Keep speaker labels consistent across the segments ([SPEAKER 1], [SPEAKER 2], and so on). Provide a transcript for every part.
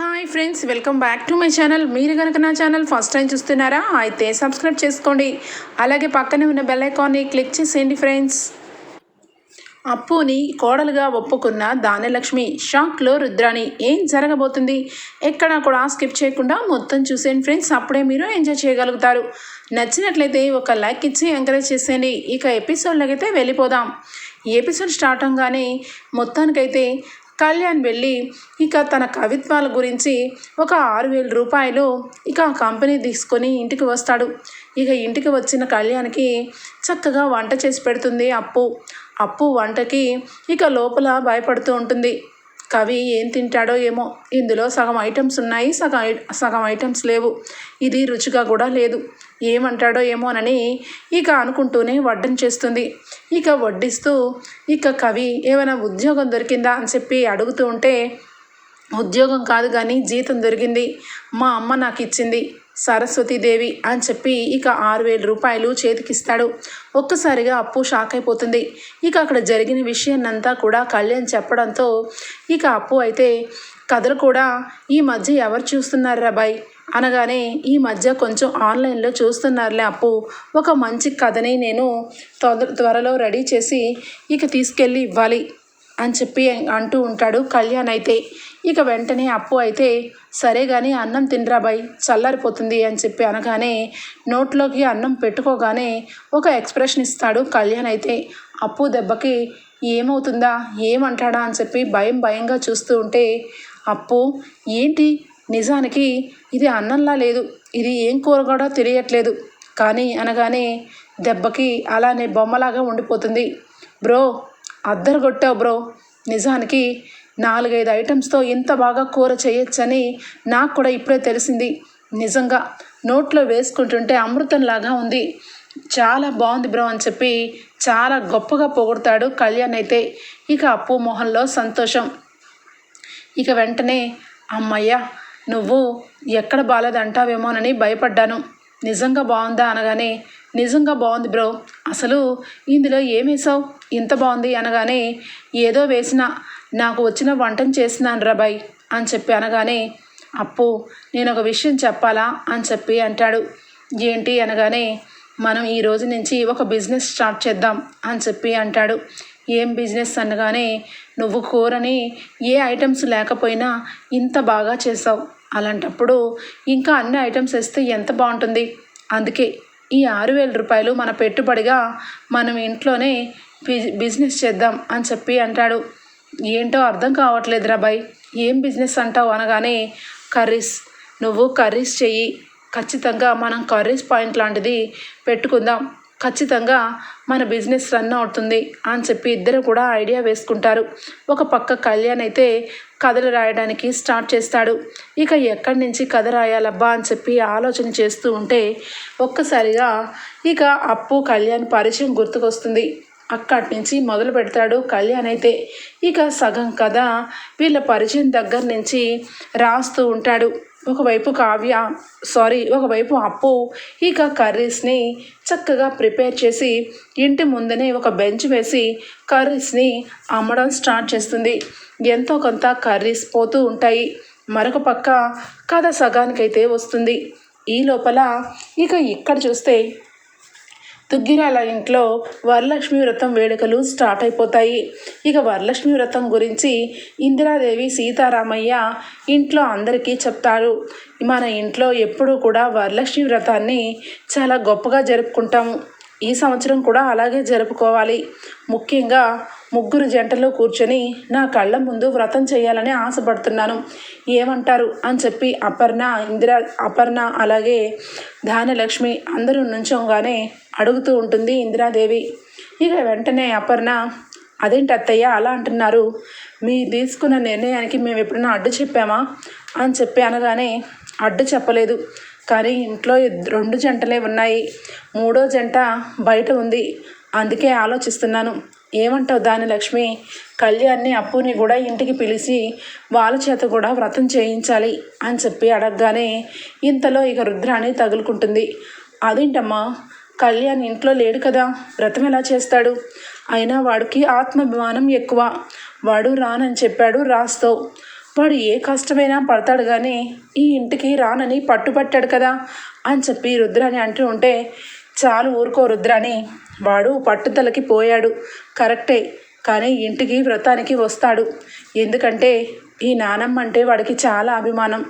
[SPEAKER 1] Hi friends welcome back to my channel. మీరు కనుక నా ఛానల్ ఫస్ట్ టైం చూస్తున్నారా అయితే సబ్స్క్రైబ్ చేసుకోండి. అలాగే పక్కనే ఉన్న బెల్ ఐకాన్ని క్లిక్ చేసేయండి ఫ్రెండ్స్. అప్పుని కోడలుగా ఒప్పుకున్న దానలక్ష్మి షాక్లో రుద్రాణి ఏం జరగబోతుంది? ఎక్కడా కూడా స్కిప్ చేయకుండా మొత్తం చూసేయండి ఫ్రెండ్స్. అప్పుడే మీరు ఎంజాయ్ చేయగలుగుతారు. నచ్చినట్లయితే ఒక లైక్ ఇచ్చి ఎంకరేజ్ చేసేయండి. ఇక ఎపిసోడ్లోకి అయితే వెళ్ళిపోదాం. ఎపిసోడ్ స్టార్ట్ అవగానే మొత్తానికైతే కళ్యాణ్ వెళ్ళి ఇక తన కవిత్వాల గురించి ఒక ఆరు వేల రూపాయలు ఇక ఆ కంపెనీ తీసుకొని ఇంటికి వస్తాడు. ఇక ఇంటికి వచ్చిన కళ్యాణ్కి చక్కగా వంట చేసి పెడుతుంది అప్పు. అప్పు వంటకి ఇక లోపల భయపడుతూ ఉంటుంది. కవి ఏం తింటాడో ఏమో. ఇందులో సగం ఐటమ్స్ ఉన్నాయి సగం సగం ఐటమ్స్ లేవు. ఇది రుచిగా కూడా లేదు. ఏమంటాడో ఏమోనని ఇక అనుకుంటూనే వడ్డం చేస్తుంది. ఇక వడ్డిస్తూ ఇక కవి ఏమైనా ఉద్యోగం దొరికిందా అని చెప్పి అడుగుతూ ఉంటే ఉద్యోగం కాదు కానీ జీతం దొరికింది. మా అమ్మ నాకు ఇచ్చింది. సరస్వతీదేవి అని చెప్పి ఇక ఆరు వేల రూపాయలు చేతికిస్తాడు. ఒక్కసారిగా అప్పు షాక్ అయిపోతుంది. ఇక అక్కడ జరిగిన విషయాన్నంతా కూడా కళ్యాణ్ చెప్పడంతో ఇక అప్పు అయితే కథలు కూడా ఈ మధ్య ఎవరు చూస్తున్నారు రాబాయ్ అనగానే ఈ మధ్య కొంచెం ఆన్లైన్లో చూస్తున్నారులే అప్పు. ఒక మంచి కథని నేను తొందర త్వరలో రెడీ చేసి ఇక తీసుకెళ్ళి ఇవ్వాలి అని చెప్పి అంటూ ఉంటాడు కళ్యాణ్ అయితే. ఇక వెంటనే అప్పు అయితే సరే కానీ అన్నం తినరా బాయ్ చల్లారిపోతుంది అని చెప్పి అనగానే నోట్లోకి అన్నం పెట్టుకోగానే ఒక ఎక్స్ప్రెషన్ ఇస్తాడు కళ్యాణ్ అయితే. అప్పు దెబ్బకి ఏమవుతుందా ఏమంటాడా అని చెప్పి భయం భయంగా చూస్తూ ఉంటే అప్పు ఏంటి? నిజానికి ఇది అన్నంలా లేదు ఇది ఏం కూర కూడా తెలియట్లేదు. కానీ అనగానే దెబ్బకి అలానే బొమ్మలాగా ఉండిపోతుంది. బ్రో అద్దరు కొట్టావు బ్రో. నిజానికి నాలుగైదు ఐటమ్స్తో ఇంత బాగా కూర చేయొచ్చని నాకు కూడా ఇప్పుడే తెలిసింది. నిజంగా నోట్లో వేసుకుంటుంటే అమృతంలాగా ఉంది. చాలా బాగుంది బ్రో అని చెప్పి చాలా గొప్పగా పొగుడతాడు కళ్యాణ్ అయితే. ఇక అప్పు మొహంలో సంతోషం. ఇక వెంటనే అమ్మయ్య నువ్వు ఎక్కడ బాగాలేదంటావేమోనని భయపడ్డాను. నిజంగా బాగుందా? అనగానే నిజంగా బాగుంది బ్రో. అసలు ఇందులో ఏం వేసావు? ఇంత బాగుంది. అనగానే ఏదో వేసిన నాకు వచ్చిన వంటను చేసినాను రబాయ్ అని చెప్పి అనగానే అప్పు నేను ఒక విషయం చెప్పాలా అని చెప్పి అంటాడు. ఏంటి అనగానే మనం ఈ రోజు నుంచి ఒక బిజినెస్ స్టార్ట్ చేద్దాం అని చెప్పి అంటాడు. ఏం బిజినెస్ అనగానే నువ్వు కూరని ఏ ఐటమ్స్ లేకపోయినా ఇంత బాగా చేసావు. అలాంటప్పుడు ఇంకా అన్ని ఐటమ్స్ వేస్తే ఎంత బాగుంటుంది? అందుకే ఈ ఆరు వేల రూపాయలు మన పెట్టుబడిగా మనం ఇంట్లోనే బిజినెస్ చేద్దాం అని చెప్పి అంటాడు. ఏంటో అర్థం కావట్లేదు రాబాయ్ ఏం బిజినెస్ అంటావు అనగానే కర్రీస్. నువ్వు కర్రీస్ చెయ్యి. ఖచ్చితంగా మనం కర్రీస్ పాయింట్ లాంటిది పెట్టుకుందాం. ఖచ్చితంగా మన బిజినెస్ రన్ అవుతుంది అని చెప్పి ఇద్దరు కూడా ఐడియా వేసుకుంటారు. ఒక పక్క కళ్యాణ్ అయితే కథలు రాయడానికి స్టార్ట్ చేస్తాడు. ఇక ఎక్కడి నుంచి కథ రాయాలబ్బా అని చెప్పి ఆలోచన చేస్తూ ఉంటే ఒక్కసారిగా ఇక అప్పు కళ్యాణ్ పరిచయం గుర్తుకొస్తుంది. అక్కడి నుంచి మొదలు పెడతాడు కళ్యాణ్ అయితే. ఇక సగం కథ వీళ్ళ పరిచయం దగ్గర నుంచి రాస్తూ ఉంటాడు. ఒకవైపు కావ్య సారీ ఒకవైపు అప్పు. ఇక కర్రీస్ని చక్కగా ప్రిపేర్ చేసి ఇంటి ముందనే ఒక బెంచ్ వేసి కర్రీస్ని అమ్మడం స్టార్ట్ చేస్తుంది. ఎంతో కొంత కర్రీస్ పోతూ ఉంటాయి. మరొక పక్క కథ సగానికైతే వస్తుంది. ఈ లోపల ఇక ఇక్కడ చూస్తే దుగ్గిరాల ఇంట్లో వరలక్ష్మి వ్రతం వేడుకలు స్టార్ట్ అయిపోతాయి. ఇక వరలక్ష్మి వ్రతం గురించి ఇందిరాదేవి సీతారామయ్య ఇంట్లో అందరికీ చెప్తారు. మన ఇంట్లో ఎప్పుడూ కూడా వరలక్ష్మి వ్రతాన్ని చాలా గొప్పగా జరుపుకుంటాము ఈ సంవత్సరం కూడా అలాగే జరుపుకోవాలి. ముఖ్యంగా ముగ్గురు జంటలో కూర్చొని నా కళ్ళ ముందు వ్రతం చేయాలని ఆశపడుతున్నాను. ఏమంటారు? అని చెప్పి అపర్ణ ఇందిరా అపర్ణ అలాగే ధాన్యలక్ష్మి అందరూ నుంచోగానే అడుగుతూ ఉంటుంది ఇందిరాదేవి. ఇక వెంటనే అపర్ణ అదేంటి అత్తయ్య అలా అంటున్నారు? మీరు తీసుకున్న నిర్ణయానికి మేము ఎప్పుడైనా అడ్డు చెప్పామా? అని చెప్పి అనగానే అడ్డు చెప్పలేదు. కానీ ఇంట్లో రెండు జంటలే ఉన్నాయి. మూడో జంట బయట ఉంది. అందుకే ఆలోచిస్తున్నాను. ఏమంటావు దాని లక్ష్మి? కళ్యాణ్ని అప్పుని కూడా ఇంటికి పిలిచి వాళ్ళ చేత కూడా వ్రతం చేయించాలి అని చెప్పి అడగగానే ఇంతలో ఇక రుద్రాణి తగులుకుంటుంది. అదేంటమ్మా? కళ్యాణ్ ఇంట్లో లేడు కదా వ్రతం ఎలా చేస్తాడు? అయినా వాడికి ఆత్మాభిమానం ఎక్కువ. వాడు రానని చెప్పాడు రాస్తావు వాడు ఏ కష్టమైనా పడతాడు కానీ ఈ ఇంటికి రానని పట్టుబట్టాడు కదా అని చెప్పి రుద్రాని అంటూ ఉంటే చాలు ఊరుకో రుద్రాని వాడు పట్టుదలకి పోయాడు. కరెక్టే. కానీ ఇంటికి వ్రతానికి వస్తాడు. ఎందుకంటే ఈ నానమ్మ అంటే వాడికి చాలా అభిమానం.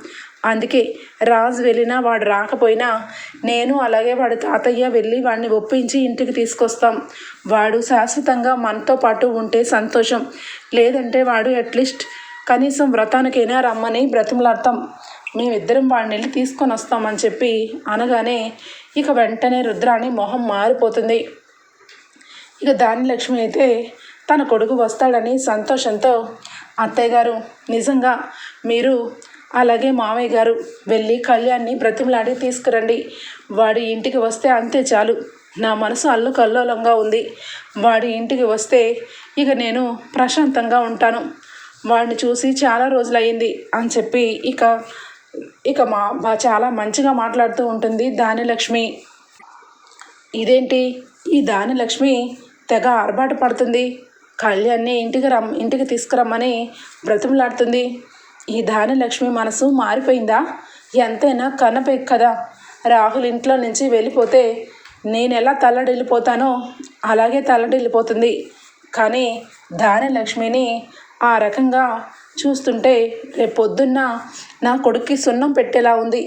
[SPEAKER 1] అందుకే రాజు వెళ్ళినా వాడు రాకపోయినా నేను అలాగే వాడి తాతయ్య వెళ్ళి వాడిని ఒప్పించి ఇంటికి తీసుకొస్తాం. వాడు శాశ్వతంగా మనతో పాటు ఉంటే సంతోషం. లేదంటే వాడు అట్లీస్ట్ కనీసం వ్రతానికైనా రమ్మని బ్రతిమలాడతాం. మేమిద్దరం వాడిని వెళ్ళి తీసుకొని వస్తామని చెప్పి అనగానే ఇక వెంటనే రుద్రాణి మొహం మారిపోతుంది. ఇక దానిలక్ష్మి అయితే తన కొడుకు వస్తాడని సంతోషంతో అత్తయ్య గారు నిజంగా మీరు అలాగే మావయ్య గారు వెళ్ళి కళ్యాణ్ని బ్రతిమలాడి తీసుకురండి. వాడి ఇంటికి వస్తే అంతే చాలు. నా మనసు అల్లు కల్లోలంగా ఉంది. వాడి ఇంటికి వస్తే ఇక నేను ప్రశాంతంగా ఉంటాను. వాడిని చూసి చాలా రోజులయ్యింది అని చెప్పి ఇక ఇక మా బా చాలా మంచిగా మాట్లాడుతూ ఉంటుంది దానిలక్ష్మి ఇదేంటి? ఈ దానిలక్ష్మి తెగ ఆర్భాట పడుతుంది. కళ్యాణ్ని ఇంటికి రమ్ ఇంటికి తీసుకురమ్మని బ్రతిమలాడుతుంది. ఈ ధాన్యలక్ష్మి మనసు మారిపోయిందా? ఎంతైనా కన్నపై కదా. రాహుల్ ఇంట్లో నుంచి వెళ్ళిపోతే నేను ఎలా తల్లడిల్లిపోతానో అలాగే తల్లడిల్లిపోతుంది. కానీ ధాన్యలక్ష్మిని ఆ రకంగా చూస్తుంటే రేపు పొద్దున్న నా కొడుక్కి సున్నం పెట్టేలా ఉంది.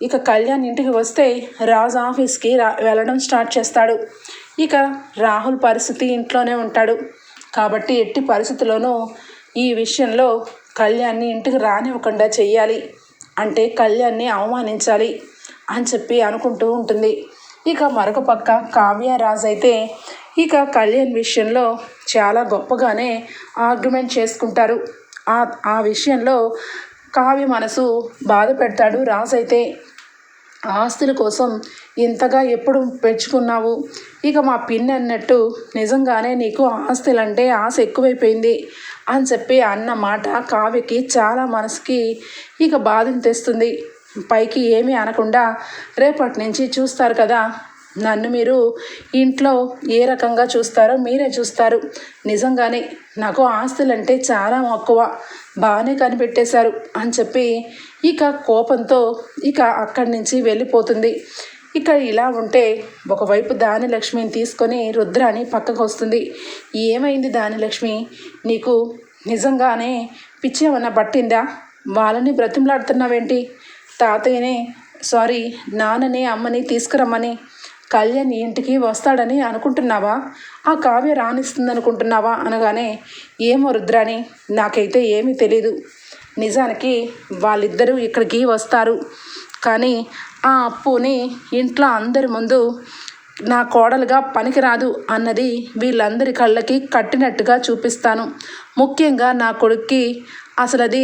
[SPEAKER 1] ఇక కళ్యాణ్ ఇంటికి వస్తే రాజు ఆఫీస్కి రా వెళ్ళడం స్టార్ట్ చేస్తాడు. ఇక రాహుల్ పరిస్థితి ఇంట్లోనే ఉంటాడు. కాబట్టి ఎట్టి పరిస్థితుల్లోనూ ఈ విషయంలో కళ్యాణ్ని ఇంటికి రానివ్వకుండా చెయ్యాలి. అంటే కళ్యాణ్ని అవమానించాలి అని చెప్పి అనుకుంటూ ఉంటుంది. ఇక మరొక పక్క కావ్య రాజ్ అయితే ఇక కళ్యాణ్ విషయంలో చాలా గొప్పగానే ఆర్గ్యుమెంట్ చేసుకుంటారు. ఆ ఆ విషయంలో కావ్య మనసు బాధ పెడతాడు రాజ్ అయితే. ఆస్తుల కోసం ఇంతగా ఎప్పుడు పెంచుకున్నావు? ఇక మా పిన్ అన్నట్టు నిజంగానే నీకు ఆస్తులంటే ఆశ ఎక్కువైపోయింది అని చెప్పి అన్న మాట కావ్యకి చాలా మనసుకి ఇక బాధను తెస్తుంది పైకి ఏమీ అనకుండా రేపటి నుంచి చూస్తారు కదా. నన్ను మీరు ఇంట్లో ఏ రకంగా చూస్తారో మీరే చూస్తారు. నిజంగానే నాకు ఆస్తులంటే చాలా మక్కువ. బాగానే కనిపెట్టేశారు అని చెప్పి ఇక కోపంతో ఇక అక్కడి నుంచి వెళ్ళిపోతుంది. ఇక ఇలా ఉంటే ఒకవైపు దానిలక్ష్మిని తీసుకొని రుద్రాని పక్కకు వస్తుంది. ఏమైంది దానిలక్ష్మి నీకు నిజంగానే పిచ్చి ఏమన్నా పట్టిందా? వాళ్ళని బ్రతిమలాడుతున్నావేంటి? తాతయ్యనే సారీ నాన్నని అమ్మని తీసుకురమ్మని. కళ్యాణ్ ఇంటికి వస్తాడని అనుకుంటున్నావా? ఆ కావ్య రాణిస్తుంది అనుకుంటున్నావా అనగానే ఏమో రుద్రాని నాకైతే ఏమీ తెలీదు. నిజానికి వాళ్ళిద్దరూ ఇక్కడికి వస్తారు. కానీ ఆ అప్పుని ఇంట్లో అందరి ముందు నా కోడలుగా పనికిరాదు అన్నది వీళ్ళందరి కళ్ళకి కట్టినట్టుగా చూపిస్తాను. ముఖ్యంగా నా కొడుక్కి అసలు అది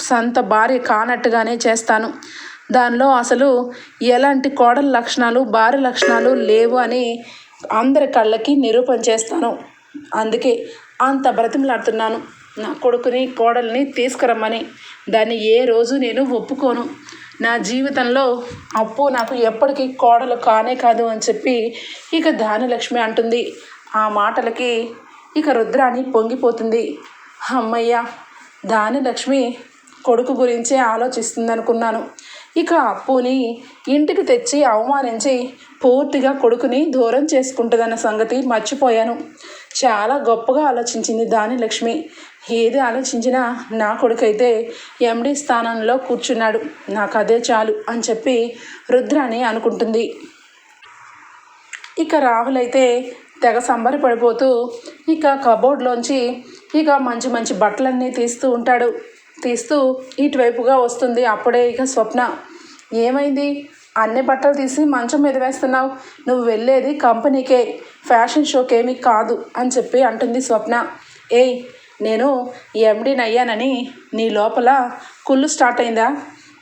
[SPEAKER 1] సొంత భార్య కానట్టుగానే చేస్తాను. దానిలో అసలు ఎలాంటి కోడల లక్షణాలు భార్య లక్షణాలు లేవు అని అందరి కళ్ళకి నిరూపణ చేస్తాను. అందుకే అంత బ్రతిమలాడుతున్నాను. నా కొడుకుని కోడల్ని తీసుకురమ్మని. దాన్ని ఏ రోజు నేను ఒప్పుకోను. నా జీవితంలో అప్పు నాకు ఎప్పటికీ కోడలు కానే కాదు అని చెప్పి ఇక దానిలక్ష్మి అంటుంది. ఆ మాటలకి ఇక రుద్రాణి పొంగిపోతుంది. అమ్మయ్య దానిలక్ష్మి కొడుకు గురించే ఆలోచిస్తుందనుకున్నాను. ఇక అప్పుని ఇంటికి తెచ్చి అవమానించి పూర్తిగా కొడుకుని దూరం చేసుకుంటుందన్న సంగతి మర్చిపోయాను. చాలా గొప్పగా ఆలోచించింది దాని లక్ష్మి. ఏది ఆలోచించినా నా కొడుకైతే ఎండి స్థానంలో కూర్చున్నాడు. నాకు అదే చాలు అని చెప్పి రుద్రాని అనుకుంటుంది. ఇక రాహుల్ అయితే తెగ సంబరపడిపోతూ ఇక కబోర్డ్లోంచి ఇక మంచి మంచి బట్టలన్నీ తీస్తూ ఉంటాడు. తీస్తూ ఇటువైపుగా వస్తుంది. అప్పుడే ఇక స్వప్న ఏమైంది? అన్ని బట్టలు తీసి మంచం మీద వేస్తున్నావు. నువ్వు వెళ్ళేది కంపెనీకే ఫ్యాషన్ షోకేమీ కాదు అని చెప్పి అంటుంది స్వప్న. ఏయ్ నేను ఎండీని అయ్యానని నీ లోపల కుళ్ళు స్టార్ట్ అయిందా?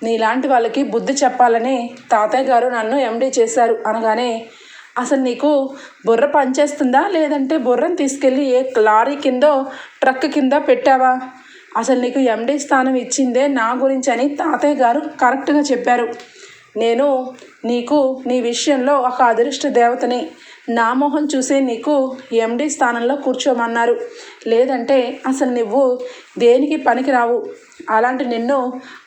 [SPEAKER 1] నీలాంటి వాళ్ళకి బుద్ధి చెప్పాలని తాతయ్య గారు నన్ను ఎండీ చేశారు అనగానే అసలు నీకు బుర్ర పనిచేస్తుందా? లేదంటే బుర్రను తీసుకెళ్ళి ఏ లారీ కిందో ట్రక్ కింద పెట్టావా? అసలు నీకు ఎండీ స్థానం ఇచ్చిందే నా గురించి అని తాతయ్య గారు కరెక్ట్గా చెప్పారు. నేను నీకు నీ విషయంలో ఒక అదృష్ట దేవతని నా మొహం చూసే నీకు ఎండి స్థానంలో కూర్చోమన్నారు. లేదంటే అసలు నువ్వు దేనికి పనికిరావు? అలాంటి నిన్ను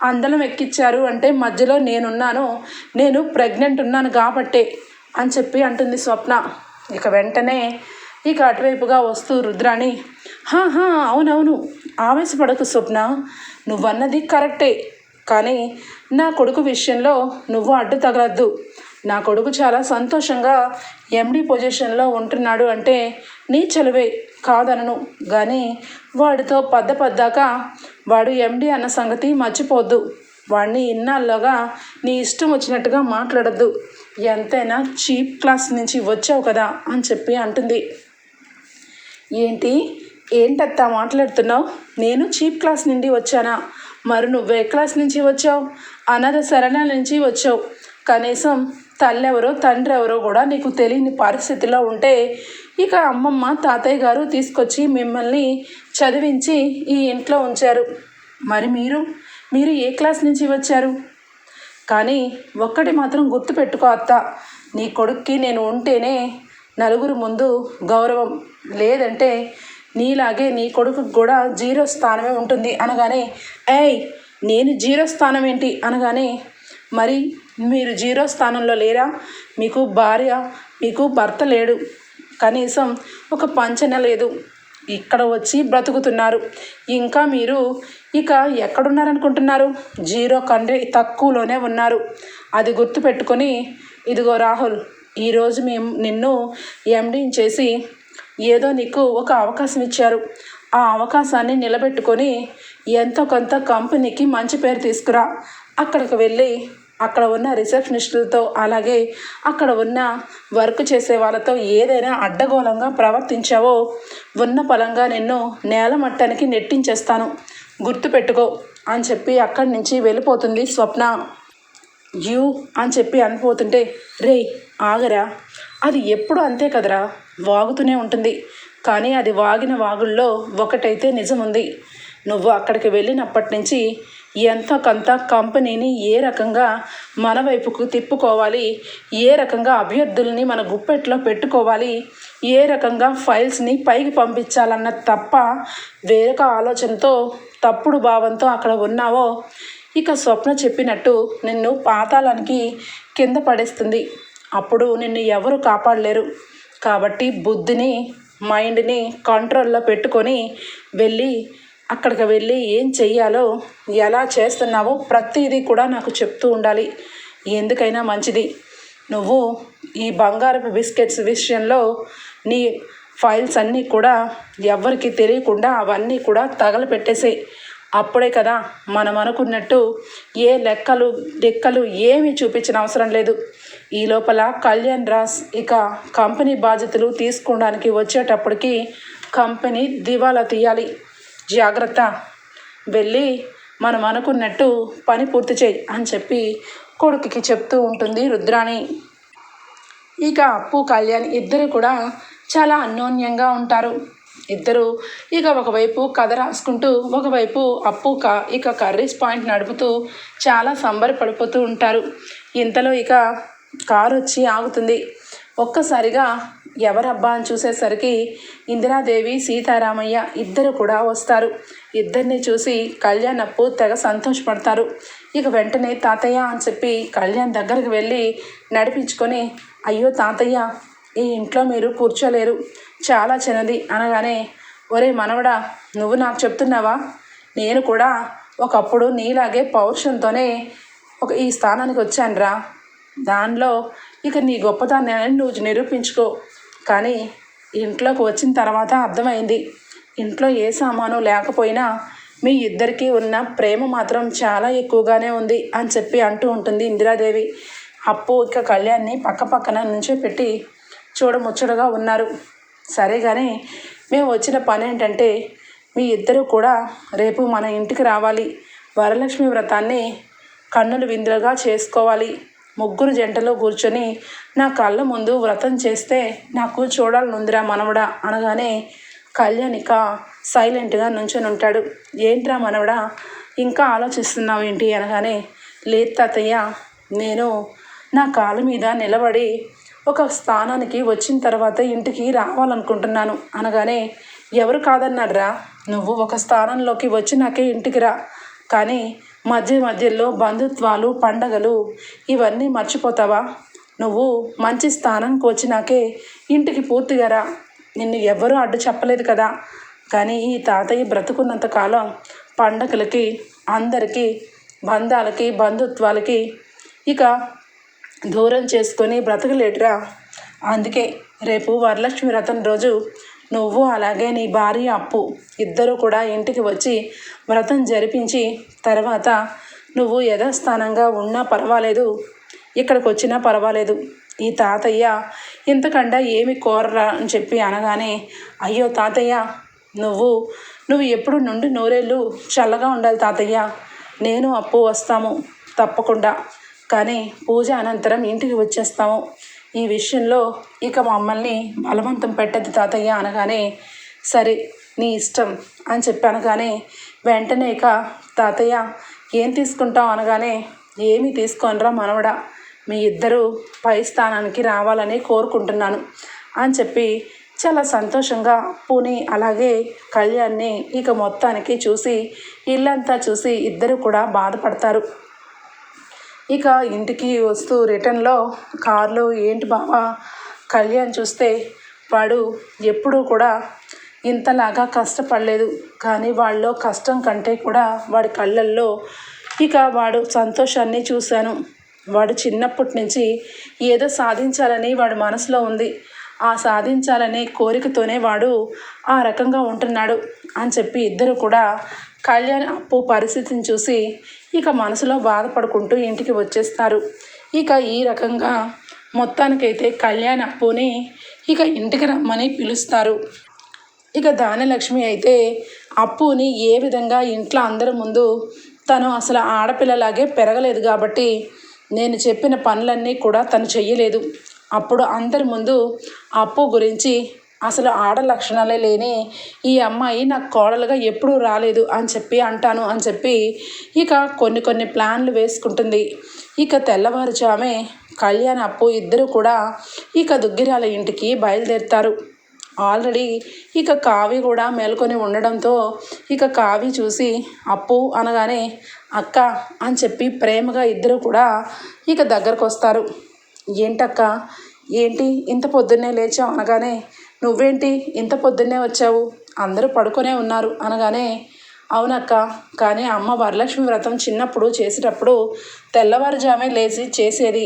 [SPEAKER 1] అందలం ఎక్కిచ్చారు అంటే మధ్యలో నేనున్నాను నేను ప్రెగ్నెంట్ ఉన్నాను కాబట్టే అని చెప్పి అంటుంది స్వప్న. ఇక వెంటనే ఇక అటువైపుగా వస్తూ రుద్రాణి హాహా అవునవును. ఆవేశపడకు స్వప్న. నువ్వన్నది కరెక్టే. కానీ నా కొడుకు విషయంలో నువ్వు అడ్డు తగలద్దు. నా కొడుకు చాలా సంతోషంగా ఎండి పొజిషన్లో ఉంటున్నాడు అంటే నీ చలువే కాదనను. కానీ వాడితో పద్ద పద్దాక వాడు ఎండి అన్న సంగతి మర్చిపోద్దు. వాడిని ఇన్నాళ్ళలోగా నీ ఇష్టం వచ్చినట్టుగా మాట్లాడద్దు. ఎంతైనా చీప్ క్లాస్ నుంచి వచ్చావు కదా అని చెప్పి అంటుంది. ఏంటి? ఏంటత్తా మాట్లాడుతున్నావు? నేను చీప్ క్లాస్ నుండి వచ్చానా? మరి నువ్వే క్లాస్ నుంచి వచ్చావు? అనాథ శరణాల నుంచి వచ్చావు. కనీసం తల్లెవరో తండ్రి ఎవరో కూడా నీకు తెలియని పరిస్థితిలో ఉంటే ఇక అమ్మమ్మ తాతయ్య గారు తీసుకొచ్చి మిమ్మల్ని చదివించి ఈ ఇంట్లో ఉంచారు. మరి మీరు? మీరు ఏ క్లాస్ నుంచి వచ్చారు? కానీ ఒక్కటి మాత్రం గుర్తుపెట్టుకో అత్త. నీ కొడుక్కి నేను ఉంటేనే నలుగురు ముందు గౌరవం. లేదంటే నీలాగే నీ కొడుకు కూడా జీరో స్థానమే ఉంటుంది అనగానే ఏయ్ నేను జీరో స్థానం ఏంటి? అనగానే మరి మీరు జీరో స్థానంలో లేరా? మీకు భార్య మీకు భర్త లేడు. కనీసం ఒక పంచన లేదు. ఇక్కడ వచ్చి బ్రతుకుతున్నారు. ఇంకా మీరు ఇక ఎక్కడున్నారనుకుంటున్నారు? జీరో కంటే తక్కువలోనే ఉన్నారు. అది గుర్తుపెట్టుకొని ఇదిగో రాహుల్ ఈరోజు మేము నిన్ను ఎండింగ్ చేసి ఏదో నీకు ఒక అవకాశం ఇచ్చారు. ఆ అవకాశాన్ని నిలబెట్టుకొని ఎంతో కొంత కంపెనీకి మంచి పేరు తీసుకురా. అక్కడికి వెళ్ళి అక్కడ ఉన్న రిసెప్షనిస్టులతో అలాగే అక్కడ ఉన్న వర్క్ చేసే వాళ్ళతో ఏదైనా అడ్డగోళంగా ప్రవర్తించావో ఉన్న పలంగా నిన్ను నేల మట్టానికి నెట్టించేస్తాను. గుర్తుపెట్టుకో అని చెప్పి అక్కడి నుంచి వెళ్ళిపోతుంది స్వప్న. యూ అని చెప్పి అనిపోతుంటే రే ఆగరా. అది ఎప్పుడు అంతే కదరా. వాగుతూనే ఉంటుంది. కానీ అది వాగిన వాగుల్లో ఒకటైతే నిజం ఉంది నువ్వు అక్కడికి వెళ్ళినప్పటి నుంచి ఎంతో కొంత కంపెనీని ఏ రకంగా మన వైపుకు తిప్పుకోవాలి ఏ రకంగా అభ్యర్థుల్ని మన గుప్పెట్లో పెట్టుకోవాలి ఏ రకంగా ఫైల్స్ని పైకి పంపించాలన్న తప్ప వేరొక ఆలోచనతో తప్పుడు భావంతో అక్కడ ఉన్నావో ఇక స్వప్న చెప్పినట్టు నిన్ను పాతాళానికి కింద పడేస్తుంది. అప్పుడు నిన్ను ఎవరు కాపాడలేరు. కాబట్టి బుద్ధిని మైండ్ని కంట్రోల్లో పెట్టుకొని వెళ్ళి అక్కడికి వెళ్ళి ఏం చెయ్యాలో ఎలా చేస్తున్నావో ప్రతిదీ కూడా నాకు చెప్తూ ఉండాలి. ఎందుకైనా మంచిది. నువ్వు ఈ బంగారపు బిస్కెట్స్ విషయంలో నీ ఫైల్స్ అన్నీ కూడా ఎవరికి తెలియకుండా అవన్నీ కూడా తగలపెట్టేసాయి. అప్పుడే కదా మనం అనుకున్నట్టు ఏ లెక్కలు లెక్కలు ఏమీ చూపించిన అవసరం లేదు. ఈ లోపల కళ్యాణ్ రాస్ ఇక కంపెనీ బాధ్యతలు తీసుకోవడానికి వచ్చేటప్పటికి కంపెనీ దివాలా తీయాలి. జాగ్రత్త. వెళ్ళి మనం అనుకున్నట్టు పని పూర్తి చేయి అని చెప్పి కొడుకుకి చెప్తూ ఉంటుంది రుద్రాణి. ఇక అప్పు కళ్యాణ్ ఇద్దరు కూడా చాలా అన్యోన్యంగా ఉంటారు. ఇద్దరు ఇక ఒకవైపు కథ రాసుకుంటూ ఒకవైపు అప్పు క ఇక కర్రీస్ పాయింట్ నడుపుతూ చాలా సంబరపడిపోతూ ఉంటారు. ఇంతలో ఇక కారు వచ్చి ఆగుతుంది. ఒక్కసారిగా ఎవరబ్బా అని చూసేసరికి ఇందిరాదేవి సీతారామయ్య ఇద్దరు కూడా వస్తారు. ఇద్దరిని చూసి కళ్యాణ్ అప్పు తెగ సంతోషపడతారు. ఇక వెంటనే తాతయ్య అని చెప్పి కళ్యాణ్ దగ్గరికి వెళ్ళి నడిపించుకొని అయ్యో తాతయ్య ఈ ఇంట్లో మీరు కూర్చోలేరు. చాలా చిన్నది అనగానే ఒరే మనవడా నువ్వు నాకు చెప్తున్నావా? నేను కూడా ఒకప్పుడు నీలాగే పౌరుషంతోనే ఒక ఈ స్థానానికి వచ్చానురా. దానిలో ఇక నీ గొప్పతనాన్ని నువ్వు నిరూపించుకో. కానీ ఇంట్లోకి వచ్చిన తర్వాత అర్థమైంది. ఇంట్లో ఏ సామాను లేకపోయినా మీ ఇద్దరికీ ఉన్న ప్రేమ మాత్రం చాలా ఎక్కువగానే ఉంది అని చెప్పి అంటూ ఉంటుంది ఇందిరాదేవి. అప్పు ఇక కళ్యాణ్ని పక్క పక్కన నుంచో పెట్టి చూడముచ్చటగా ఉన్నారు. సరే కానీ మేము వచ్చిన పని ఏంటంటే మీ ఇద్దరు కూడా రేపు మన ఇంటికి రావాలి. వరలక్ష్మి వ్రతాన్ని కన్నులు విందులుగా చేసుకోవాలి. ముగ్గురు జంటలో కూర్చొని నా కళ్ళ ముందు వ్రతం చేస్తే నాకు చూడాలనుందిరా మనవడా అనగానే కళ్యాణిక సైలెంట్గా నుంచొని ఉంటాడు. ఏంట్రా మనవడా ఇంకా ఆలోచిస్తున్నావు ఏంటి అనగానే లేదు తాతయ్య నేను నా కాళ్ళ మీద నిలబడి ఒక స్థానానికి వచ్చిన తర్వాత ఇంటికి రావాలనుకుంటున్నాను అనగానే ఎవరు కాదన్నారా నువ్వు ఒక స్థానంలోకి వచ్చినాకే ఇంటికి రా. కానీ మధ్య మధ్యలో బంధుత్వాలు పండగలు ఇవన్నీ మర్చిపోతావా? నువ్వు మంచి స్థానానికి వచ్చినాకే ఇంటికి పూర్తిగా రా. నిన్ను ఎవ్వరూ అడ్డు చెప్పలేదు కదా. కానీ ఈ తాతయ్య బ్రతుకున్నంత కాలం పండగలకి అందరికీ బంధాలకి బంధుత్వాలకి ఇక దూరం చేసుకొని బ్రతకలేటురా అందుకే రేపు వరలక్ష్మి వ్రతం రోజు నువ్వు అలాగే నీ భార్య అప్పు ఇద్దరు కూడా ఇంటికి వచ్చి వ్రతం జరిపించి తర్వాత నువ్వు యథాస్థానంగా ఉన్నా పర్వాలేదు ఇక్కడికి వచ్చినా పర్వాలేదు. ఈ తాతయ్య ఇంతకండా ఏమి కోరరా అని చెప్పి అనగానే అయ్యో తాతయ్య నువ్వు నువ్వు ఎప్పుడు నుండి నూరేళ్ళు చల్లగా ఉండాలి తాతయ్య. నేను అప్పు వస్తాము తప్పకుండా. కానీ పూజ అనంతరం ఇంటికి వచ్చేస్తాము. ఈ విషయంలో ఇక మమ్మల్ని బలవంతం పెట్టద్దు తాతయ్య అనగానే సరే నీ ఇష్టం అని చెప్పి అనగానే వెంటనే ఇక తాతయ్య ఏం తీసుకుంటావు? అనగానే ఏమీ తీసుకోనరా మనవడా మీ ఇద్దరు పై స్థానానికి రావాలని కోరుకుంటున్నాను అని చెప్పి చాలా సంతోషంగా పూని అలాగే కళ్యాణ్ని ఇక మొత్తానికి చూసి ఇల్లంతా చూసి ఇద్దరు కూడా బాధపడతారు. ఇక ఇంటికి వస్తూ రిటర్న్లో కారులో ఏంటి బావా కళ్యాణ్ చూస్తే వాడు ఎప్పుడూ కూడా ఇంతలాగా కష్టపడలేదు. కానీ వాళ్ళలో కష్టం కంటే కూడా వాడి కళ్ళల్లో ఇక వాడు సంతోషాన్ని చూశాను. వాడు చిన్నప్పటి నుంచి ఏదో సాధించాలని వాడి మనసులో ఉంది. ఆ సాధించాలనే కోరికతోనే వాడు ఆ రకంగా ఉంటున్నాడు అని చెప్పి ఇద్దరు కూడా కళ్యాణ్ అప్పు పరిస్థితిని చూసి ఇక మనసులో బాధపడుకుంటూ ఇంటికి వచ్చేస్తారు. ఇక ఈ రకంగా మొత్తానికైతే కళ్యాణ్ అప్పుని ఇక ఇంటికి రమ్మని పిలుస్తారు. ఇక దానలక్ష్మి అయితే అప్పుని ఏ విధంగా ఇంట్లో అందరి ముందు తను అసలు ఆడపిల్లలాగే పెరగలేదు కాబట్టి నేను చెప్పిన పనులన్నీ కూడా తను చెయ్యలేదు. అప్పుడు అందరి ముందు అప్పు గురించి అసలు ఆడ లక్షణాలే లేని ఈ అమ్మాయి నాకు కోడలుగా ఎప్పుడూ రాలేదు అని చెప్పి అంటాను అని చెప్పి ఇక కొన్ని కొన్ని ప్లాన్లు వేసుకుంటుంది. ఇక తెల్లవారుజామే కళ్యాణ్ అప్పు ఇద్దరు కూడా ఇక దుగ్గిరాల ఇంటికి బయలుదేరుతారు. ఆల్రెడీ ఇక కావి కూడా మేల్కొని ఉండడంతో ఇక కావి చూసి అప్పు అనగానే అక్క అని చెప్పి ప్రేమగా ఇద్దరు కూడా ఇక దగ్గరకు వస్తారు ఏంటక్క? ఏంటి? ఇంత పొద్దున్నే లేచావు అనగానే నువ్వేంటి ఇంత పొద్దున్నే వచ్చావు? అందరూ పడుకొనే ఉన్నారు అనగానే అవునక్క కానీ అమ్మ వరలక్ష్మి వ్రతం చిన్నప్పుడు చేసేటప్పుడు తెల్లవారుజామే లేచి చేసేది.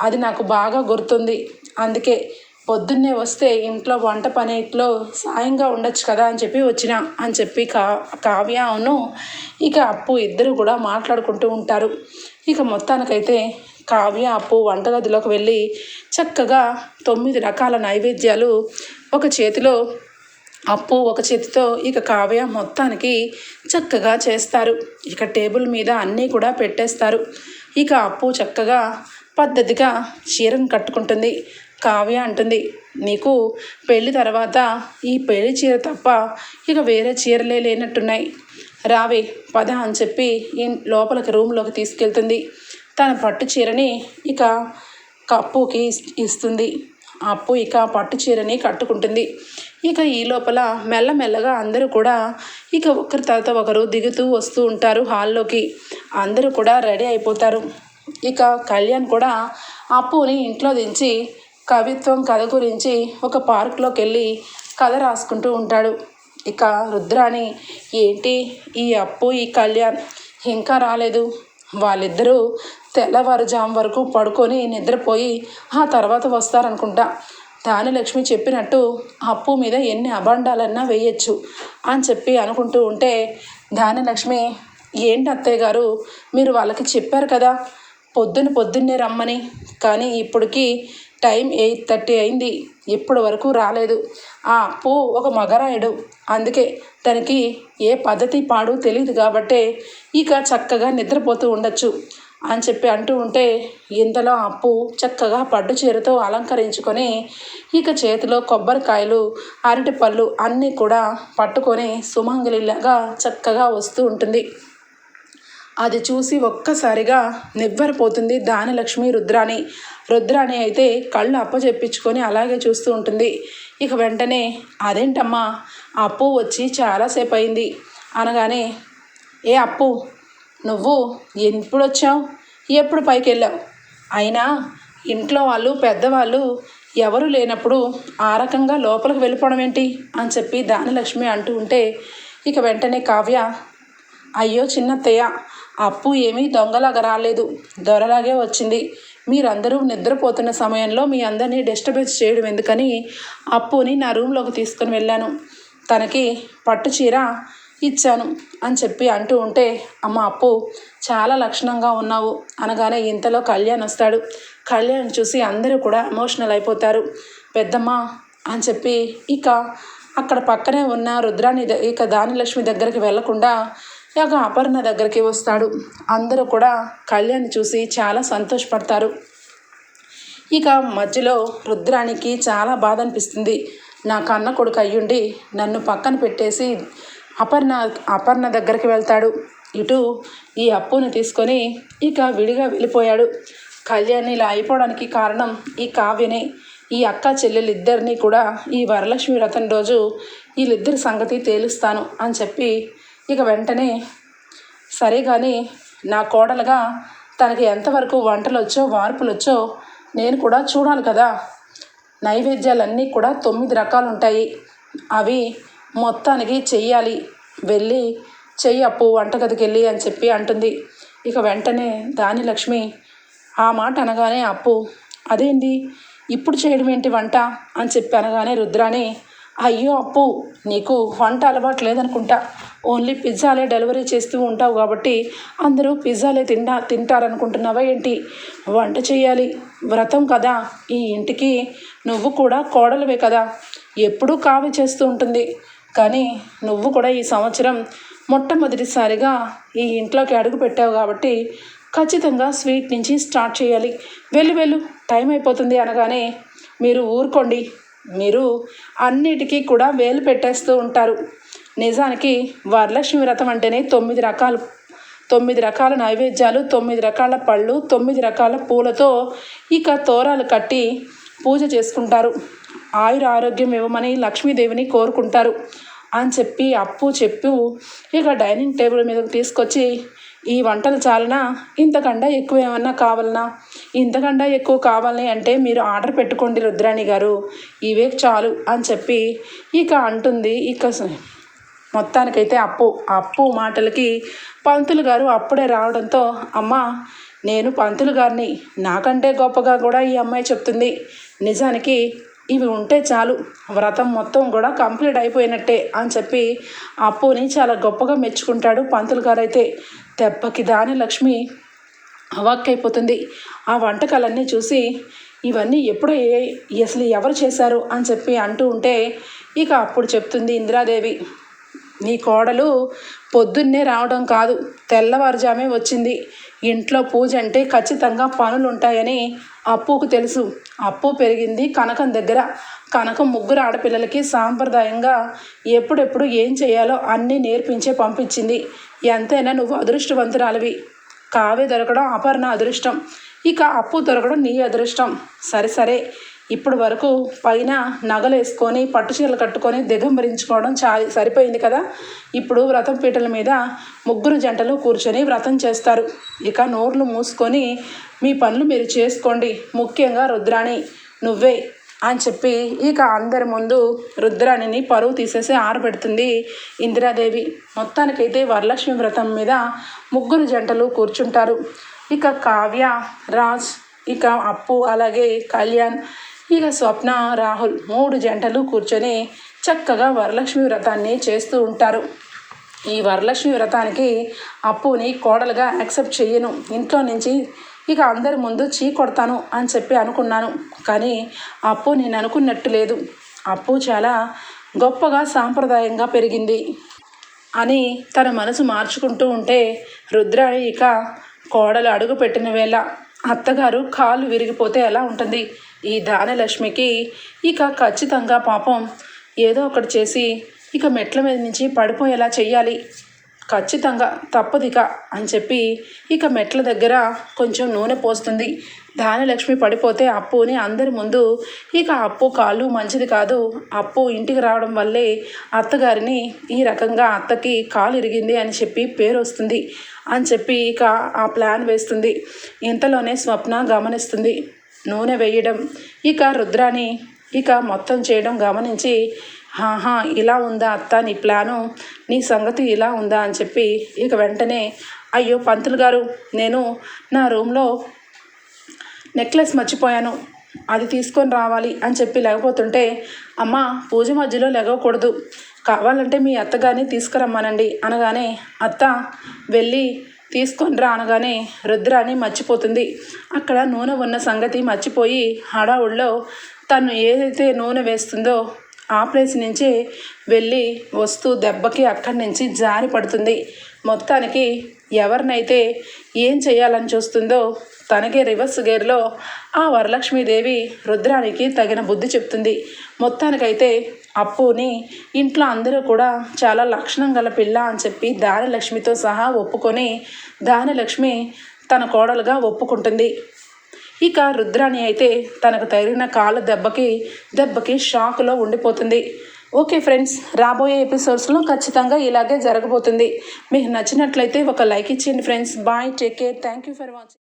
[SPEAKER 1] అది నాకు బాగా గుర్తుంది. అందుకే పొద్దున్నే వస్తే ఇంట్లో వంట పనిలో సాయంగా ఉండొచ్చు కదా అని చెప్పి వచ్చిన అని చెప్పి కా కావ్యను ఇక అప్పు ఇద్దరు కూడా మాట్లాడుకుంటూ ఉంటారు. ఇక మొత్తానికైతే కావ్య అప్పు వంటగదిలోకి వెళ్ళి చక్కగా తొమ్మిది రకాల నైవేద్యాలు ఒక చేతిలో అప్పు ఒక చేతితో ఇక కావ్య మొత్తానికి చక్కగా చేస్తారు. ఇక టేబుల్ మీద అన్నీ కూడా పెట్టేస్తారు. ఇక అప్పు చక్కగా పద్ధతిగా చీరను కట్టుకుంటుంది. కావ్య అంటుంది నీకు పెళ్ళి తర్వాత ఈ పెళ్ళి చీర తప్ప ఇక వేరే చీరలే లేనట్టున్నాయి. రావే పద అని చెప్పి లోపలికి రూమ్లోకి తీసుకెళ్తుంది. తన పట్టు చీరని ఇక కప్పుకి ఇస్తుంది. అప్పు ఇక పట్టు చీరని కట్టుకుంటుంది. ఇక ఈ లోపల మెల్లమెల్లగా అందరూ కూడా ఇక ఒకరి తర్వాత ఒకరు దిగుతూ వస్తూ ఉంటారు హాల్లోకి. అందరూ కూడా రెడీ అయిపోతారు. ఇక కళ్యాణ్ కూడా అప్పుని ఇంట్లో దించి కవిత్వం కథ గురించి ఒక పార్క్లోకి వెళ్ళి కథ రాసుకుంటూ ఉంటాడు. ఇక రుద్రాణి ఏంటి ఈ అప్పు ఈ కళ్యాణ్? ఇంకా రాలేదు. వాళ్ళిద్దరూ తెల్లవారుజాము వరకు పడుకొని నిద్రపోయి ఆ తర్వాత వస్తారనుకుంటా. దానిలక్ష్మి చెప్పినట్టు అప్పు మీద ఎన్ని అభండాలన్నా వేయచ్చు అని చెప్పి అనుకుంటూ ఉంటే దానిలక్ష్మి ఏంటి అత్తయ్య గారు మీరు వాళ్ళకి చెప్పారు కదా పొద్దున్న పొద్దున్నే రమ్మని కానీ ఇప్పటికి టైం ఎయిట్ థర్టీ అయింది ఇప్పటి వరకు రాలేదు. ఆ అప్పు ఒక మగరాయుడు అందుకే తనకి ఏ పద్ధతి పాడు తెలియదు కాబట్టే ఇక చక్కగా నిద్రపోతూ ఉండొచ్చు. అని చెప్పి అంటూ ఉంటే ఇంతలో అప్పు చక్కగా పడ్డు చీరతో అలంకరించుకొని ఇక చేతిలో కొబ్బరికాయలు అరటిపళ్ళు అన్నీ కూడా పట్టుకొని సుమంగలిలాగా చక్కగా వస్తూ ఉంటుంది. అది చూసి ఒక్కసారిగా నివ్వెరపోతుంది దానలక్ష్మి రుద్రాణి. రుద్రాణి అయితే కళ్ళు అప్పచెప్పించుకొని అలాగే చూస్తూ ఉంటుంది. ఇక వెంటనే అదేంటమ్మా అప్పు వచ్చి చాలాసేపు అయింది అనగానే ఏ అప్పు? నువ్వు ఎప్పుడు వచ్చావు ఎప్పుడు పైకి వెళ్ళావు అయినా ఇంట్లో వాళ్ళు పెద్దవాళ్ళు ఎవరు లేనప్పుడు ఆ రకంగా లోపలికి వెళ్ళిపోవడం ఏంటి? అని చెప్పి దానలక్ష్మి అంటూ ఉంటే ఇక వెంటనే కావ్య అయ్యో చిన్నత్తయ్య అప్పు ఏమీ దొంగలాగా రాలేదు. దొరలాగే వచ్చింది. మీరందరూ నిద్రపోతున్న సమయంలో మీ అందరినీ డిస్టర్బెన్స్ చేయడం ఎందుకని అప్పుని నా రూమ్లోకి తీసుకుని వెళ్ళాను. తనకి పట్టు చీర ఇచ్చాను అని చెప్పి అంటూ ఉంటే అమ్మ అప్పు చాలా లక్షణంగా ఉన్నావు అనగానే ఇంతలో కళ్యాణ్ వస్తాడు. కళ్యాణ్ చూసి అందరూ కూడా ఎమోషనల్ అయిపోతారు. పెద్దమ్మ అని చెప్పి ఇక అక్కడ పక్కనే ఉన్న రుద్రాని ఇక దానిలక్ష్మి దగ్గరికి వెళ్ళకుండా ఇక అపర్ణ దగ్గరికి వస్తాడు. అందరూ కూడా కళ్యాణ్ చూసి చాలా సంతోషపడతారు. ఇక మధ్యలో రుద్రానికి చాలా బాధ అనిపిస్తుంది. నా కన్న కొడుకు అయ్యుండి నన్ను పక్కన పెట్టేసి అపర్ణ అపర్ణ దగ్గరికి వెళ్తాడు. ఇటు ఈ అప్పుని తీసుకొని ఇక విడిగా వెళ్ళిపోయాడు. కళ్యాణ్ ఇలా అయిపోవడానికి కారణం ఈ కావ్యనే. ఈ అక్క చెల్లెలిద్దరినీ కూడా ఈ వరలక్ష్మి వ్రతం రోజు వీళ్ళిద్దరి సంగతి తేలుస్తాను అని చెప్పి ఇక వెంటనే సరే కానీ నా కోడలుగా తనకి ఎంతవరకు వంటలు వచ్చో వార్పులు వచ్చో నేను కూడా చూడాలి కదా. నైవేద్యాలన్నీ కూడా తొమ్మిది రకాలు ఉంటాయి అవి మొత్తానికి చెయ్యాలి వెళ్ళి చెయ్యి అప్పు వంటగదికి వెళ్ళి అని చెప్పి అంటుంది. ఇక వెంటనే దాని లక్ష్మి ఆ మాట అనగానే అప్పు అదేంటి ఇప్పుడు చేయడం ఏంటి వంట? అని చెప్పి అనగానే రుద్రాని అయ్యో అప్పు నీకు వంట అలవాటు లేదనుకుంటా. ఓన్లీ పిజ్జాలే డెలివరీ చేస్తూ ఉంటావు కాబట్టి అందరూ పిజ్జాలే తింటా తింటారనుకుంటున్నావా ఏంటి? వంట చేయాలి వ్రతం కదా. ఈ ఇంటికి నువ్వు కూడా కోడలివే కదా. ఎప్పుడూ కావి చేస్తూ ఉంటుంది. కానీ నువ్వు కూడా ఈ సంవత్సరం మొట్టమొదటిసారిగా ఈ ఇంట్లోకి అడుగు పెట్టావు కాబట్టి ఖచ్చితంగా స్వీట్ నుంచి స్టార్ట్ చేయాలి. వెళ్ళు వెళ్ళు. టైం అయిపోతుంది అనగానే మీరు ఊరుకోండి. మీరు అన్నిటికీ కూడా వేలు పెట్టేస్తూ ఉంటారు. నిజానికి వరలక్ష్మి వ్రతం అంటేనే తొమ్మిది రకాలు. తొమ్మిది రకాల నైవేద్యాలు తొమ్మిది రకాల పళ్ళు తొమ్మిది రకాల పూలతో ఇక తోరాలు కట్టి పూజ చేసుకుంటారు. ఆయుర ఆరోగ్యం ఇవ్వమని లక్ష్మీదేవిని కోరుకుంటారు. అని చెప్పి అప్పు చెప్పు. ఇక డైనింగ్ టేబుల్ మీదకి తీసుకొచ్చి ఈ వంటలు చాలనా? ఇంతకంటే ఎక్కువ ఏమన్నా కావాలనా? ఇంతకంటే ఎక్కువ కావాలని అంటే మీరు ఆర్డర్ పెట్టుకోండి రుద్రాణి గారు. ఇవే చాలు అని చెప్పి ఇక అంటుంది. ఇక మొత్తానికైతే అప్పు. అప్పు మాటలకి పంతులు గారు అప్పుడే రావడంతో అమ్మ నేను పంతులు గారిని. నాకంటే గొప్పగా కూడా ఈ అమ్మాయి చెప్తుంది. నిజానికి ఇవి ఉంటే చాలు. వ్రతం మొత్తం కూడా కంప్లీట్ అయిపోయినట్టే అని చెప్పి అప్పుని చాలా గొప్పగా మెచ్చుకుంటాడు పంతులు గారైతే. అయితే దెబ్బకి దాని లక్ష్మి అవాక్కైపోతుంది. ఆ వంటకాలన్నీ చూసి ఇవన్నీ ఎప్పుడు ఏ- అసలు ఎవరు చేశారు అని చెప్పి అంటూ ఉంటే ఇక అప్పుడు చెప్తుంది ఇందిరాదేవి. నీ కోడలు పొద్దున్నే రావడం కాదు తెల్లవారుజామే వచ్చింది. ఇంట్లో పూజ అంటే ఖచ్చితంగా పనులు ఉంటాయని అప్పుకు తెలుసు. అప్పు పెరిగింది కనకం దగ్గర. కనకం ముగ్గురు ఆడపిల్లలకి సాంప్రదాయంగా ఎప్పుడెప్పుడు ఏం చేయాలో అన్నీ నేర్పించే పంపించింది. ఎంతైనా నువ్వు అదృష్టవంతురాలివి. కావే దొరకడం అపర్ణ అదృష్టం. ఇక అప్పు దొరకడం నీ అదృష్టం. సరే సరే. ఇప్పటి వరకు పైన నగలు వేసుకొని పట్టు చీరలు కట్టుకొని దిగంబరించుకోవడం చా సరిపోయింది కదా? ఇప్పుడు వ్రతం పీటల మీద ముగ్గురు జంటలు కూర్చొని వ్రతం చేస్తారు. ఇక నోర్లు మూసుకొని మీ పనులు మీరు చేసుకోండి. ముఖ్యంగా రుద్రాణి నువ్వే అని చెప్పి ఇక అందరి ముందు రుద్రాణిని పరువు తీసేసి ఆరబెడుతుంది ఇందిరాదేవి. మొత్తానికైతే వరలక్ష్మి వ్రతం మీద ముగ్గురు జంటలు కూర్చుంటారు. ఇక కావ్య రాజ్ ఇక అప్పు అలాగే కళ్యాణ్ ఇక స్వప్న రాహుల్ మూడు జంటలు కూర్చొని చక్కగా వరలక్ష్మి వ్రతాన్ని చేస్తూ ఉంటారు. ఈ వరలక్ష్మి వ్రతానికి అప్పుని కోడలుగా యాక్సెప్ట్ చేయను ఇంట్లో నుంచి ఇక అందరి ముందు చీ కొడతాను అని చెప్పి అనుకున్నాను. కానీ అప్పు నేను అనుకున్నట్టు లేదు. అప్పు చాలా గొప్పగా సాంప్రదాయంగా పెరిగింది అని తన మనసు మార్చుకుంటూ ఉంటే రుద్రాణి ఇక కోడలు అడుగు పెట్టిన వేళ అత్తగారు కాళ్ళు విరిగిపోతే ఎలా ఉంటుంది? ఈ దానలక్ష్మికి ఇక ఖచ్చితంగా పాపం. ఏదో ఒకటి చేసి ఇక మెట్ల మీద నుంచి పడిపోయేలా చెయ్యాలి. ఖచ్చితంగా తప్పదిక అని చెప్పి ఇక మెట్ల దగ్గర కొంచెం నూనె పోస్తుంది. ధాన్యలక్ష్మి పడిపోతే అప్పుని అందరి ముందు. ఇక అప్పు కాళ్ళు మంచిది కాదు. అప్పు ఇంటికి రావడం వల్లే అత్తగారిని ఈ రకంగా అత్తకి కాలు ఇరిగింది అని చెప్పి పేరు వస్తుంది. అని చెప్పి ఇక ఆ ప్లాన్ వేస్తుంది. ఇంతలోనే స్వప్న గమనిస్తుంది. నూనె వేయడం ఇక రుద్రాని ఇక మొత్తం చేయడం గమనించి హాహా ఇలా ఉందా అత్త నీ ప్లాను? నీ సంగతి ఇలా ఉందా? అని చెప్పి ఇక వెంటనే అయ్యో పంతులు గారు నేను నా రూమ్లో నెక్లెస్ మర్చిపోయాను. అది తీసుకొని రావాలి అని చెప్పి లేకపోతుంటే అమ్మ పూజ మధ్యలో లేవకూడదు కావాలంటే మీ అత్తగారిని తీసుకురమ్మనండి అనగానే అత్త వెళ్ళి తీసుకొని రా అనగానే రుద్రాని మర్చిపోతుంది. అక్కడ నూనె ఉన్న సంగతి మర్చిపోయి హడావుడిలో తను ఏదైతే నూనె వేస్తుందో ఆ ప్లేస్ నుంచే వెళ్ళి వస్తూ దెబ్బకి అక్కడి నుంచి జారి పడుతుంది మొత్తానికి ఎవరినైతే ఏం చేయాలని చూస్తుందో తనకే రివర్స్ గేర్లో ఆ వరలక్ష్మీదేవి రుద్రానికి తగిన బుద్ధి చెప్తుంది. మొత్తానికైతే అప్పుని ఇంట్లో అందరూ కూడా చాలా లక్షణం గల పిల్ల అని చెప్పి దానలక్ష్మితో సహా ఒప్పుకొని దానలక్ష్మి తన కోడలుగా ఒప్పుకుంటుంది. ఇక రుద్రాణి అయితే తనకు తగిలిన కాళ్ళ దెబ్బకి దెబ్బకి షాక్లో ఉండిపోతుంది. ఓకే ఫ్రెండ్స్ రాబోయే ఎపిసోడ్స్లో ఖచ్చితంగా ఇలాగే జరగబోతుంది. మీకు నచ్చినట్లయితే ఒక లైక్ ఇచ్చేయండి friends. Bye take care. Thank you for watching.